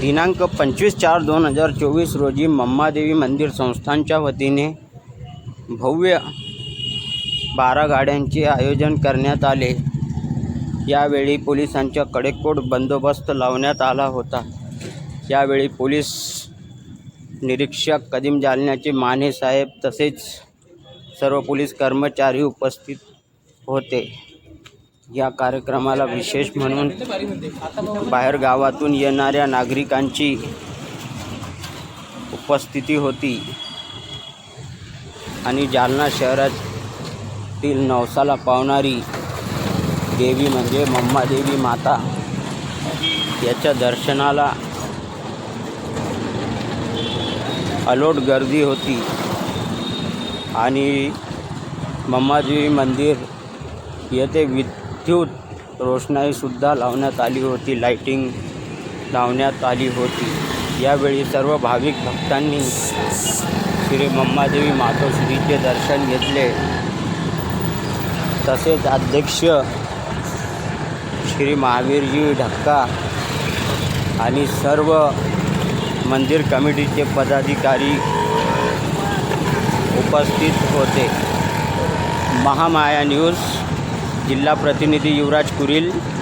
दिनांक पंचवीस चार दोन हजार चोवीस रोजी मम्मादेवी मंदिर संस्थानच्या वतीने भव्य बारा गाड्यांचे आयोजन करण्यात आले. यावेळी पोलिसांच्या कडेकोट बंदोबस्त लावण्यात आला होता. यावेळी पोलीस निरीक्षक कदीम जालन्याचे माने साहेब तसेच सर्व पोलीस कर्मचारी उपस्थित होते. या कार्यक्रमाला विशेष म्हणून बाहेर गावातून येणाऱ्या नागरिकांची उपस्थिती होती. आणि जालना शहरातील नवसाला पावणारी देवी म्हणजे मम्मादेवी माता याच्या दर्शनाला अलोट गर्दी होती. आणि मम्मादेवी मंदिर येथे विद्युत रोषणाईसुद्धा लावण्यात आली होती लाईटिंग लावण्यात आली होती. यावेळी सर्व भाविक भक्तांनी श्री मम्मादेवी मातोश्रीचे दर्शन घेतले. तसेच अध्यक्ष श्री महावीरजी ढक्का आणि सर्व मंदिर कमिटीचे पदाधिकारी उपस्थित होते. महामाया न्यूज जिल्हा प्रतिनिधी युवराज कुरील